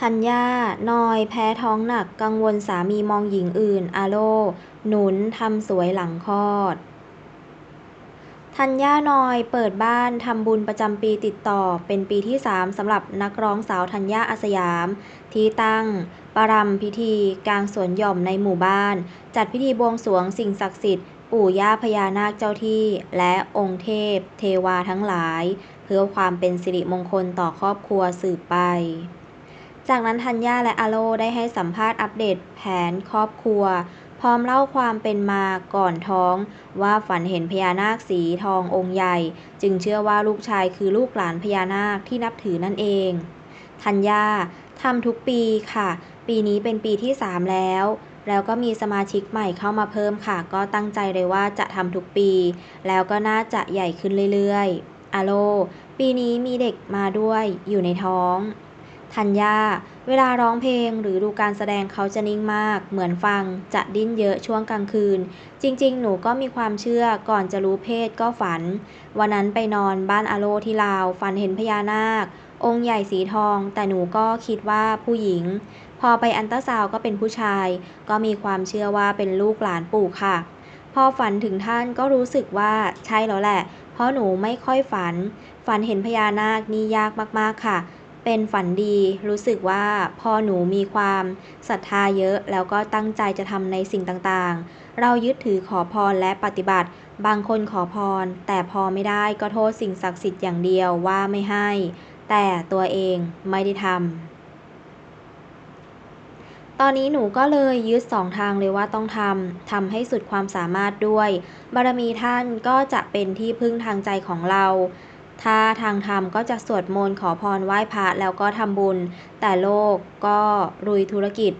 ธัญญา นอย แพ้ท้องหนัก กังวลสามีมองหญิงอื่น อาโล หนุน ทำสวยหลังคลอด ธัญญา นอย เปิดบ้าน ทำบุญประจำปีติดต่อ เป็นปีที่ 3สำหรับนักร้องสาวธัญญาอาสยาม ที่ตั้ง ประรำพิธี กลางสวนหย่อมในหมู่บ้าน จัดพิธีบวงสรวงสิ่งศักดิ์สิทธิ์ ปู่ย่าพญานาคเจ้าที่ และองค์เทพ เทวาทั้งหลาย เพื่อความเป็นสิริมงคลต่อครอบครัวสืบไป จากนั้นธัญญาและอาโลได้ให้สัมภาษณ์อัปเดตแผนครอบครัว พร้อมเล่าความเป็นมาก่อนท้อง ว่าฝันเห็นพญานาคสีทององค์ใหญ่ จึงเชื่อว่าลูกชายคือลูกหลานพญานาคที่นับถือนั่นเองธัญญาทำทุกปีค่ะ ปีนี้เป็นปีที่ 3 แล้ว แล้วก็มีสมาชิกใหม่เข้ามาเพิ่มค่ะ ก็ตั้งใจเลยว่าจะทำทุกปี แล้วก็น่าจะใหญ่ขึ้นเรื่อยๆอาโล ปีนี้มีเด็กมาด้วยอยู่ในท้อง ธัญญา เวลาร้องเพลงหรือดูการแสดงเขาจะนิ่งมาก เหมือนฟัง จะดิ้นเยอะช่วงกลางคืน จริงๆ หนูก็มีความเชื่อก่อนจะรู้เพศก็ฝัน วันนั้นไปนอนบ้านอาโลที่ลาว ฝันเห็นพญานาค องค์ใหญ่สีทอง แต่หนูก็คิดว่าผู้หญิง พอไปอันตราซาวก็เป็นผู้ชาย ก็มีความเชื่อว่าเป็นลูกหลานปู่ค่ะ พอฝันถึงท่านก็รู้สึกว่าใช่แล้วแหละ เพราะหนูไม่ค่อยฝัน ฝันเห็นพญานาคนี่ยากมากๆค่ะ เป็นฝันดี รู้สึกว่าพอหนูมีความศรัทธาเยอะ แล้วก็ตั้งใจจะทำในสิ่งต่างๆ เรายึดถือขอพรและปฏิบัติ บางคนขอพร แต่พอไม่ได้ก็โทษสิ่งศักดิ์สิทธิ์อย่างเดียวว่าไม่ให้ แต่ตัวเองไม่ได้ทำตอนนี้หนูก็เลยยึดสองทางเลยว่าต้องทำทำให้สุดความสามารถด้วย บารมีท่านก็จะเป็นที่พึ่งทางใจของเรา ถ้าทางธรรมก็จะสวดมนต์ขอพรไหว้พระแล้วก็ทำบุญ แต่โลกก็รุยธุรกิจ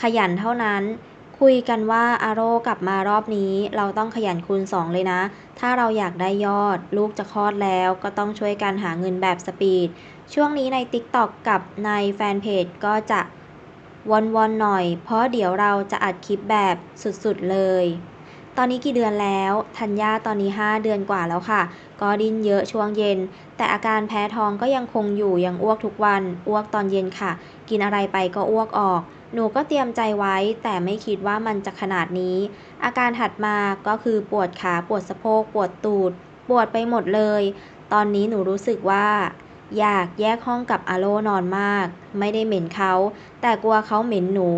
ขยันเท่านั้น คุยกันว่าอาโรกลับมารอบนี้ เราต้องขยันคูณสองเลยนะ ถ้าเราอยากได้ยอด ลูกจะคลอดแล้ว ก็ต้องช่วยกันหาเงินแบบสปีด ช่วงนี้ใน TikTok กับในแฟนเพจก็จะวอนๆหน่อย เพราะเดี๋ยวเราจะอัดคลิปแบบสุดๆเลยตอนนี้กี่เดือนแล้ว ธัญญาตอนนี้ 5 เดือนกว่าแล้วค่ะ ก็ดิ้นเยอะช่วงเย็น แต่อาการแพ้ท้องก็ยังคงอยู่ยังอ้วกทุกวัน อ้วกตอนเย็นค่ะ กินอะไรไปก็อ้วกออก หนูก็เตรียมใจไว้ แต่ไม่คิดว่ามันจะขนาดนี้ อาการถัดมาก็คือปวดขาปวดสะโพกปวดตูด ปวดไปหมดเลย ตอนนี้หนูรู้สึกว่า อยากแยกห้องกับอาโลนอนมาก ไม่ได้เหม็นเขา แต่กลัวเขาเหม็นหนู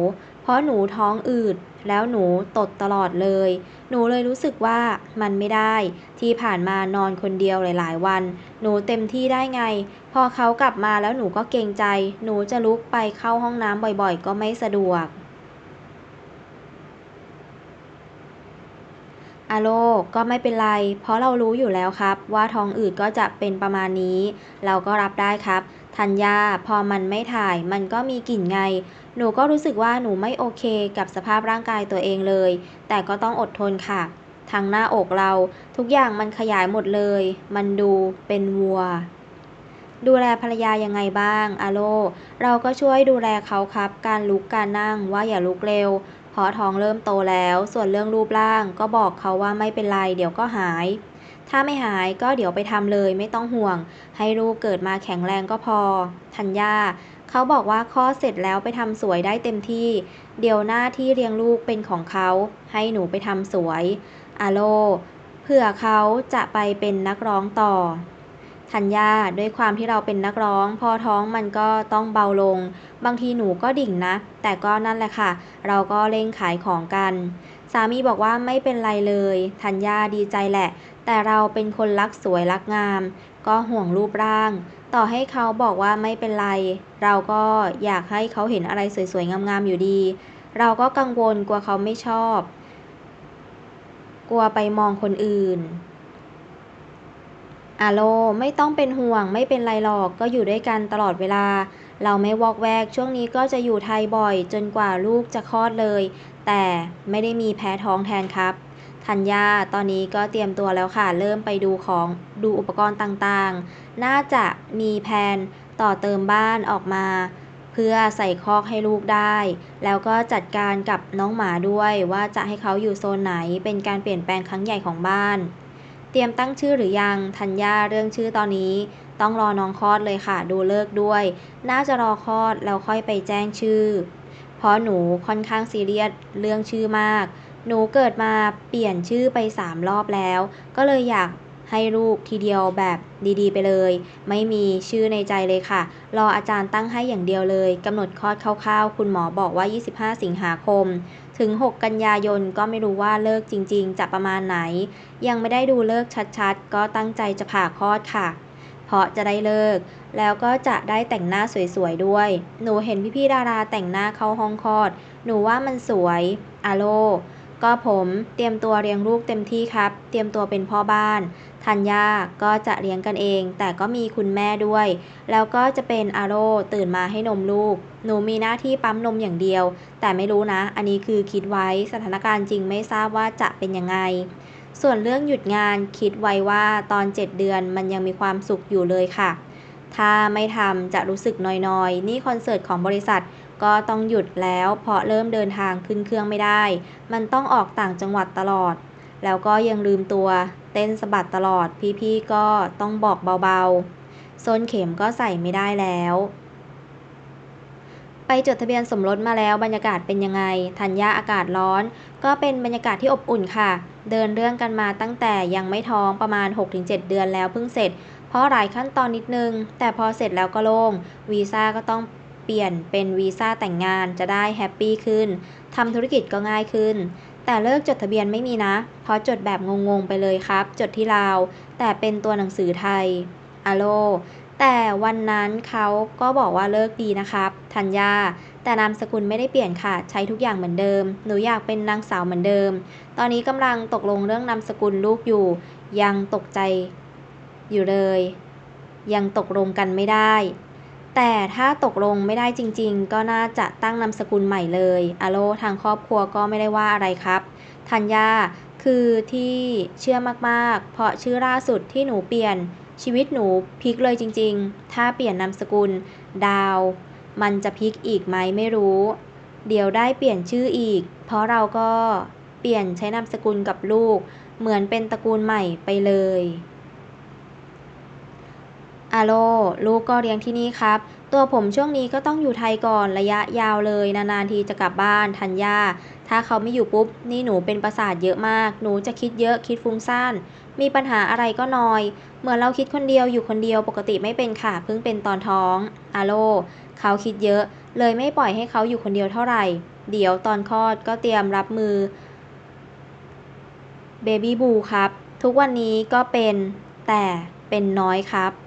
เพราะหนูท้องอืดแล้วหนูตดตลอดเลย หนูเลยรู้สึกว่ามันไม่ได้ ที่ผ่านมานอนคนเดียวหลาย ๆ วัน หนูเต็มที่ได้ไง พอเขากลับมาแล้วหนูก็เกรงใจ หนูจะลุกไปเข้าห้องน้ำบ่อยๆ ก็ไม่สะดวกอาโลก็ไม่เป็นไร เพราะเรารู้อยู่แล้วครับ ว่าท้องอืดก็จะเป็นประมาณนี้ เราก็รับได้ครับธัญญาพอมันไม่ถ่ายมันก็มีกลิ่นไง หนูก็รู้สึกว่าหนูไม่โอเคกับสภาพร่างกายตัวเองเลย แต่ก็ต้องอดทนค่ะ ทางหน้าอกเราทุกอย่างมันขยายหมดเลย มันดูเป็นวัว ดูแลภรรยายังไงบ้างอโล เราก็ช่วยดูแลเขาครับ การลุกการนั่งว่าอย่าลุกเร็วเพราะท้องเริ่มโตแล้ว ส่วนเรื่องรูปร่าง ก็บอกเขาว่าไม่เป็นไร เดี๋ยวก็หาย ถ้าไม่หายก็เดี๋ยวไปทำเลยไม่ต้องห่วง ให้ลูกเกิดมาแข็งแรงก็พอธัญญา เขาบอกว่าข้อเสร็จแล้วไปทำสวยได้เต็มที่ เดี๋ยวหน้าที่เลี้ยงลูกเป็นของเขา ให้หนูไปทำสวยอาโลเผื่อเขาจะไปเป็นนักร้องต่อธัญญาด้วยความที่เราเป็นนักร้อง พอท้องมันก็ต้องเบาลง บางทีหนูก็ดิ่งนะ แต่ก็นั่นแหละค่ะ เราก็เร่งขายของกัน สามีบอกว่าไม่เป็นไรเลยธัญญาดีใจแหละ แต่เราเป็นคนรักสวยรักงาม ก็ห่วงรูปร่าง ต่อให้เขาบอกว่าไม่เป็นไร เราก็อยากให้เขาเห็นอะไรสวยๆ งามๆ อยู่ดี เราก็กังวลกลัวเขาไม่ชอบ กลัวไปมองคนอื่นอาโลไม่ต้องเป็นห่วงไม่เป็นไรหรอกก็อยู่ด้วยกันตลอดเวลา เราไม่วอกแวกช่วงนี้ก็จะอยู่ไทยบ่อย จนกว่าลูกจะคลอดเลย แต่ไม่ได้มีแพ้ท้องแทนครับ ธัญญาตอนนี้ก็เตรียมตัวแล้วค่ะ เริ่มไปดูของดูอุปกรณ์ต่างๆ น่าจะมีแผนต่อเติมบ้านออกมา เพื่อใส่คอกให้ลูกได้ แล้วก็จัดการกับน้องหมาด้วยว่าจะให้เขาอยู่โซนไหนเป็นการเปลี่ยนแปลงครั้งใหญ่ของบ้าน เตรียมตั้งชื่อหรือยังธัญญาเรื่องชื่อตอนนี้ ต้องรอน้องคลอดเลยค่ะ ดูเลิกด้วย น่าจะรอคลอดแล้วค่อยไปแจ้งชื่อ เพราะหนูค่อนข้างซีเรียสเรื่องชื่อมาก หนูเกิดมาเปลี่ยนชื่อไปสามรอบแล้ว ก็เลยอยากให้ลูกทีเดียวแบบดีๆ ไปเลย ไม่มีชื่อในใจเลยค่ะ รออาจารย์ตั้งให้อย่างเดียวเลยกำหนดคลอดคร่าวๆ คุณหมอบอกว่า 25 สิงหาคม ถึง 6 กันยายนก็ไม่รู้ว่าเลิกจริงๆ จะประมาณไหน ยังไม่ได้ดูเลิกชัดๆ ก็ตั้งใจจะผ่าคลอดค่ะ เพราะจะได้เลิก แล้วก็จะได้แต่งหน้าสวยๆด้วย หนูเห็นพี่ๆดาราแต่งหน้าเข้าห้องคลอด หนูว่ามันสวยอาโล ก็ผมเตรียมตัวเลี้ยงลูกเต็มที่ครับ เตรียมตัวเป็นพ่อบ้านธัญญาก็จะเลี้ยงกันเอง แต่ก็มีคุณแม่ด้วย แล้วก็จะเป็นอาโรตื่นมาให้นมลูก หนูมีหน้าที่ปั๊มนมอย่างเดียว แต่ไม่รู้นะ อันนี้คือคิดไว้สถานการณ์จริงไม่ทราบว่าจะเป็นยังไง ส่วนเรื่องหยุดงานคิดไว้ว่าตอน 7 เดือนมันยังมีความสุขอยู่เลยค่ะ ถ้าไม่ทำจะรู้สึกน้อยๆนี่คอนเสิร์ตของบริษัท ก็ต้องหยุดแล้ว เพราะเริ่มเดินทางขึ้นเครื่องไม่ได้ มันต้องออกต่างจังหวัดตลอด แล้วก็ยังลืมตัว เต้นสะบัดตลอด พี่ๆก็ต้องบอกเบาๆโซนเข็มก็ใส่ไม่ได้แล้วไปจดทะเบียนสมรสมาแล้วบรรยากาศเป็นยังไง ธัญญาอากาศร้อน ก็เป็นบรรยากาศที่อบอุ่นค่ะ เดินเรื่องกันมาตั้งแต่ยังไม่ท้องประมาณ 6-7 เดือนแล้วเพิ่งเสร็จ เพราะหลายขั้นตอนนิดนึง แต่พอเสร็จแล้วก็โล่ง วีซ่าก็ต้อง เปลี่ยนเป็นวีซ่าแต่งงานจะได้แฮปปี้ขึ้นทำธุรกิจก็ง่ายขึ้น แต่เลิกจดทะเบียนไม่มีนะ เพราะจดแบบงงๆไปเลยครับ จดที่ลาว แต่เป็นตัวหนังสือไทยอโลแต่วันนั้นเขาก็บอกว่าเลิกดีนะครับ ธัญญา แต่นามสกุลไม่ได้เปลี่ยนค่ะ ใช้ทุกอย่างเหมือนเดิม หนูอยากเป็นนางสาวเหมือนเดิม ตอนนี้กำลังตกลงเรื่องนามสกุลลูกอยู่ ยังตกใจอยู่เลย ยังตกลงกันไม่ได้ แต่ถ้าตกลงไม่ได้จริงๆ ก็น่าจะตั้งนามสกุลใหม่เลยอโลทางครอบครัวก็ไม่ได้ว่าอะไรครับธัญญาคือที่เชื่อมากๆ เพราะชื่อล่าสุดที่หนูเปลี่ยนชีวิตหนูพลิกเลยจริงๆ ถ้าเปลี่ยนนามสกุล ดาว มันจะพลิกอีกไหมไม่รู้ เดี๋ยวได้เปลี่ยนชื่ออีก เพราะเราก็เปลี่ยนใช้นามสกุลกับลูก เหมือนเป็นตระกูลใหม่ไปเลย อาโลลูกก็เลี้ยงที่นี่ครับ ตัวผมช่วงนี้ก็ต้องอยู่ไทยก่อนระยะยาวเลย นานๆทีจะกลับบ้านธัญญาถ้าเขาไม่อยู่ปุ๊บ นี่หนูเป็นประสาทเยอะมาก หนูจะคิดเยอะคิดฟุ้งซ่าน มีปัญหาอะไรก็นอย เหมือนเราคิดคนเดียวอยู่คนเดียวปกติไม่เป็นค่ะ เพิ่งเป็นตอนท้องอาโลเขาคิดเยอะ เลยไม่ปล่อยให้เขาอยู่คนเดียวเท่าไหร่ เดี๋ยวตอนคลอดก็เตรียมรับมือเบบี้บูครับ ทุกวันนี้ก็เป็นแต่เป็นน้อยครับ